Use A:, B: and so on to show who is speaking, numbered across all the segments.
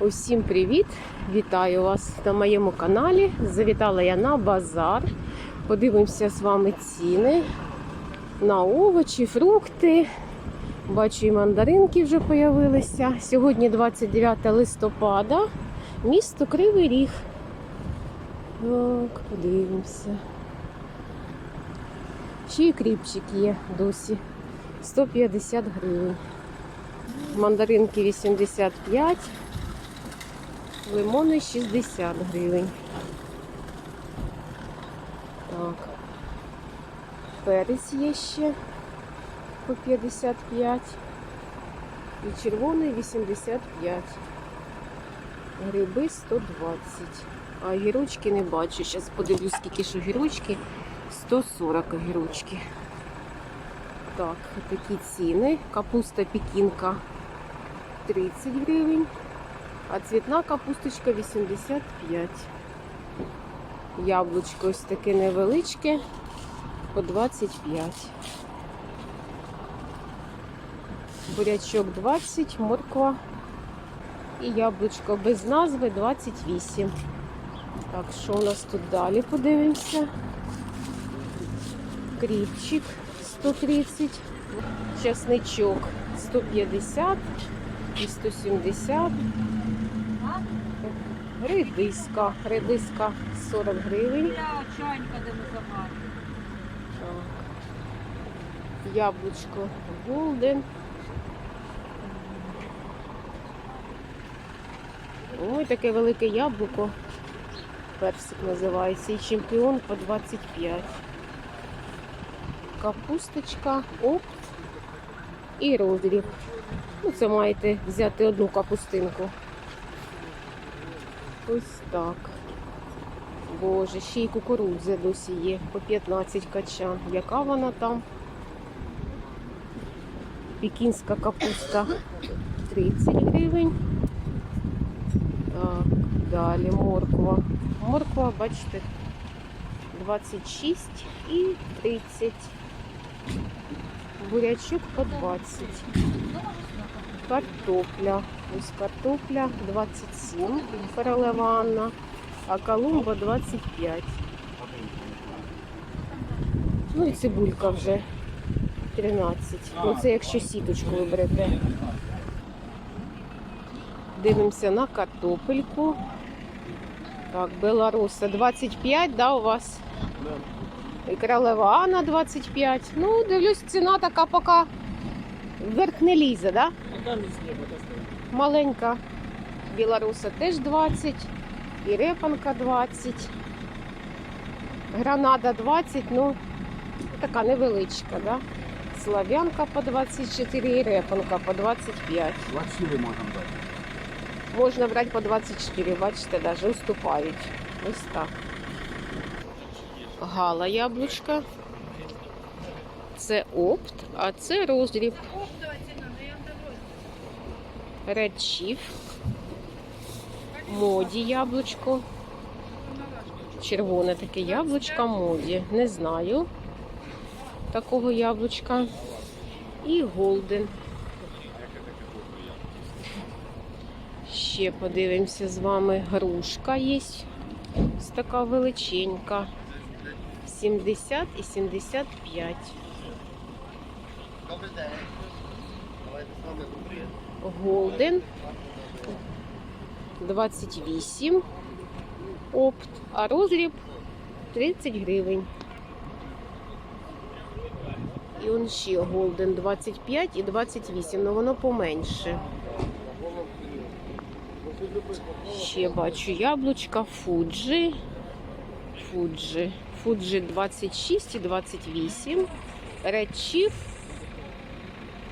A: Усім привіт! Вітаю вас на моєму каналі. Завітала я на базар. Подивимося з вами ціни на овочі, фрукти. Бачу, і мандаринки вже появилися. Сьогодні 29 листопада, місто Кривий Ріг. Так, подивимося. Ще й кріпчик є досі. 150 гривень. Мандаринки 85, лимони 60 гривень. Так. Перець є ще по 55. І червоний 85. Гриби 120. А гірочки не бачу. Зараз подивлюсь, скільки ж гірочки. 140 гірочки. Так, такі ціни. Капуста пекінка 30 гривень, а цвітна капусточка 85. Яблучко ось таке невеличке по 25. Бурячок 20, морква і яблучко без назви 28. Так, що у нас тут далі? Подивимося. Кріпчик 130, часничок 150 і 170. Редиска. Редиска 40 гривень.
B: Я чайника де ми забрали.
A: Яблучко Голден. Ой, таке велике яблуко. Персик називається. І чемпіон по 25. Капусточка, опт і роздріб. Ну, це маєте взяти одну капустинку. Ось так. Боже, ще й кукурудза досі є по 15 качан. Яка вона там? Пекінська капуста 30 гривень. Так, далі морква. Морква, бачите, 26 і 30. Бурячок по 20. Картопля. Ось картопля 27, королева Анна, а колумба 25. Ну і цибулька вже 13. Ну це якщо сіточку ви. Дивимося на картопельку. Так, Беларуса 25, да, у вас? І королева Анна 25. Ну, дивлюсь, ціна така поки вверх не лізе, да? Маленька білоруса теж 20, і репанка 20, гранада 20, ну така невеличка, да? Слав'янка по 24 і репанка по 25.
C: 24 можемо дати.
A: Можна брати по 24, бачите, навіть уступають. Ось так. Гала яблучка. Це опт, а це роздріб. Red Chief. Моді яблучко. Червоне таке яблучко моді. Не знаю такого яблучка. І голден. Ще подивимося з вами. Грушка є. Ось така величенька. 70 і 75.
C: Добрий день. Давайте з.
A: Голден 28 опт, а розріб 30 гривень. І он ще Голден 25 і 28, але воно поменше. Ще бачу яблучка Фуджі. Фуджі. Фуджі 26 і 28. Red Chief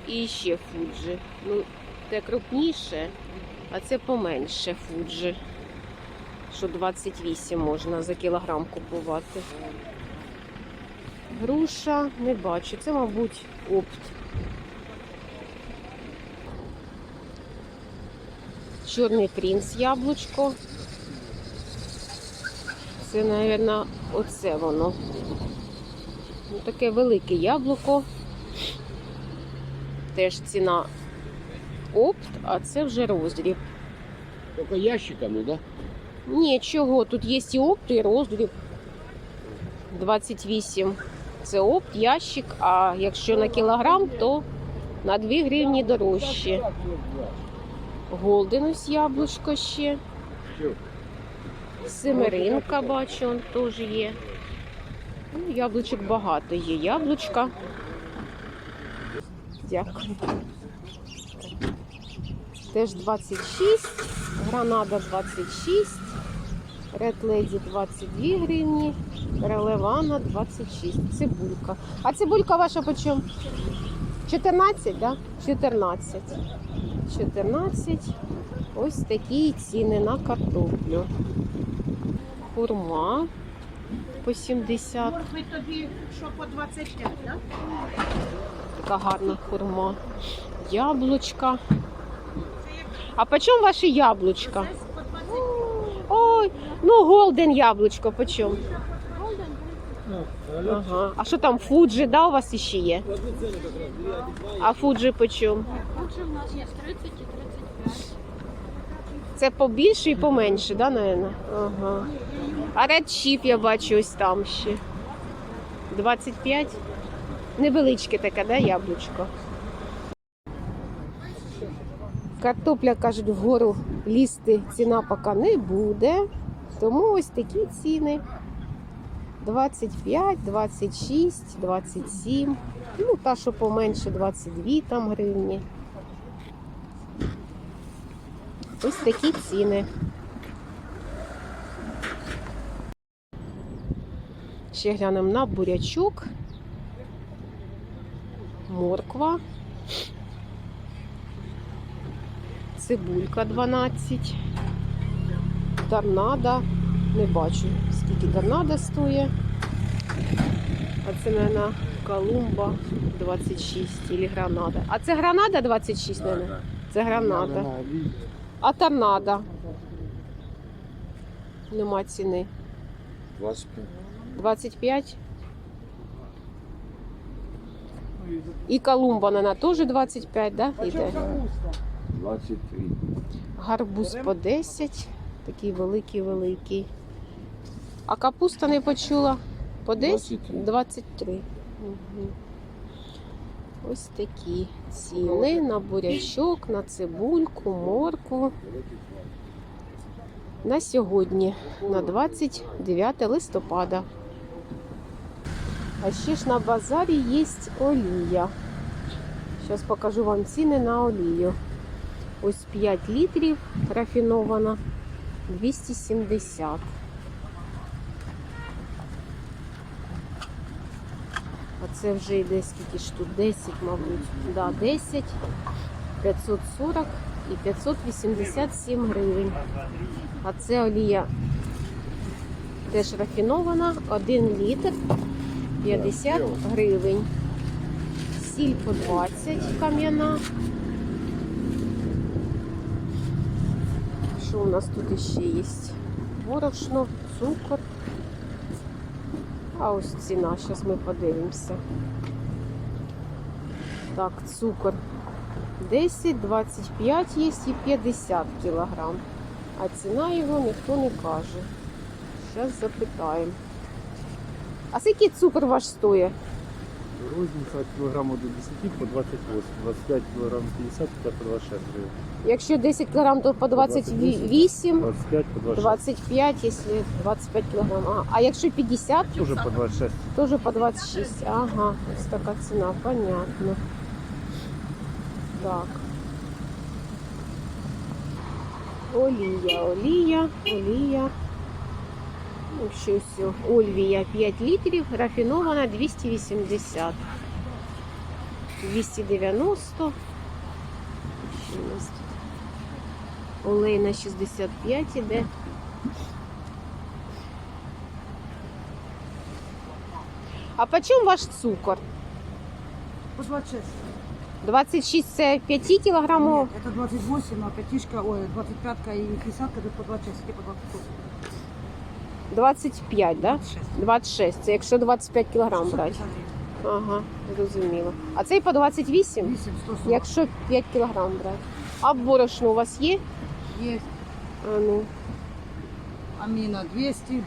A: і ще Фуджі. Ну, те крупніше, а це поменше Фуджі. Що 28 можна за кілограм купувати. Груша не бачу. Це, мабуть, опт. Чорний принц яблучко. Це, мабуть, оце воно. Ну, таке велике яблуко. Теж ціна опт, а це вже роздріб.
C: Только ящиками, да?
A: Ні, чого, тут є і опт, і роздріб. 28. Це опт, ящик, а якщо на кілограм, то на 2 гривні дорожче. Голден ось яблучко ще. Семеринка бачу, он теж є. Ну, яблучок багато є. Яблучка. Дякую. Теж 26, гранада 26, Red Lady 22 гривні, Релевана 26. Цибулька. А цибулька ваша по чому? 14, да? 14. 14. Ось такі ціни на картоплю. Хурма по 70.
B: Моркви тобі що по 25, так?
A: Така гарна хурма. Яблучка. А по чому ваші яблучка?
B: Десь по 20.
A: Ой, ну голден яблучко по чому? Ага. А що там, фуджі, да, у вас іще є? А фуджі по чому?
B: Отже, у нас є 30 і 35.
A: Це побільше і поменше, да, наверное? Ага. А Red я бачу ось там ще. 25. Невеличке таке, да, яблучко. Картопля, кажуть, вгору лізти ціна поки не буде. Тому ось такі ціни. 25, 26, 27. Ну, та, що поменше, 22 там гривні. Ось такі ціни. Ще глянемо на бурячок. Морква. Цибулька 12. Торнадо. Не бачу, скільки торнадо стоїть. А це, мабуть, Колумба 26 или гранада. А це гранада 26, мабуть? Це гранада. А торнадо? Нема ціни.
C: 25.
A: 25. І Колумба, вона теж 25, да? Іде.
C: 23.
A: Гарбуз по 10. Такий великий-великий. А капуста не почула? По 10?
C: 23.
A: 23. Угу. Ось такі ціни на бурячок, на цибульку, моркву. На сьогодні, на 29 листопада. А ще ж на базарі є олія. Зараз покажу вам ціни на олію. Ось 5 літрів рафінована 270. А це вже йде скільки ж тут? 10, мабуть. Да, 10, 540 і 587 гривень. А це олія теж рафінована, 1 літр 50 гривень. Сіль по 20 кам'яна. Що у нас тут ще є? Борошно, цукор. А ось ціна, зараз ми подивимося. Так, цукор 10, 25 є і 50 кілограм. А ціна його ніхто не каже. Зараз запитаємо. А скільки цукор ваш стоїть?
D: Розниця кілограму до 10 по 28, 25 кілограм 50, це по 26 гривень.
A: Якщо 10 кілограм, то по 28,
D: 25 по 26,
A: 25, якщо 25 кілограм. Ага. А якщо 50,
D: теж по 26.
A: Тоже по 26. Ага, ось така ціна, понятно. Так. Олія, олія, олія. Щось Ольвія 5 літрів, рафінована 280. 290. Що у нас тут? Олейна 65 іде. А по чому ваш цукор?
E: По 26.
A: 26 це 5 кілограмів.
E: Нет, это 28, а пятишка, ой, 25 и 50 это по 26, и по 28.
A: 25, да?
E: 26.
A: 26. Це якщо 25 кілограм брати. Ага, зрозуміло. А цей по 28,
E: 8, 140.
A: якщо 5 кілограм брати. А борошно у вас є?
E: Есть.
A: А ну,
E: Аміна 200.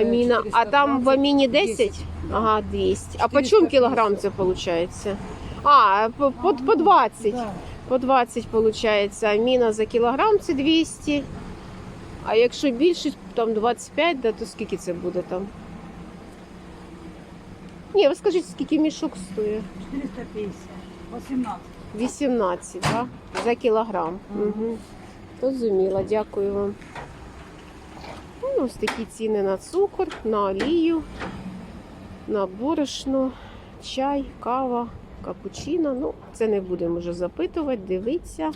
A: аміна. А там в аміні 10?
E: 10, да.
A: Ага, 200. А по
E: 450.
A: чому кілограм це виходить? А, по, по, по 20.
E: Да.
A: По 20 виходить. Аміна за кілограм це 200. А якщо більше, там 25, да, то скільки це буде там? Ні, ви скажіть, скільки мішок стоїть?
E: 450. 18.
A: 18, так? За кілограм. Угу. Розуміла, дякую вам. Ну, ось такі ціни на цукор, на олію, на борошно, чай, кава, капучино. Ну, це не будемо вже запитувати, дивитися.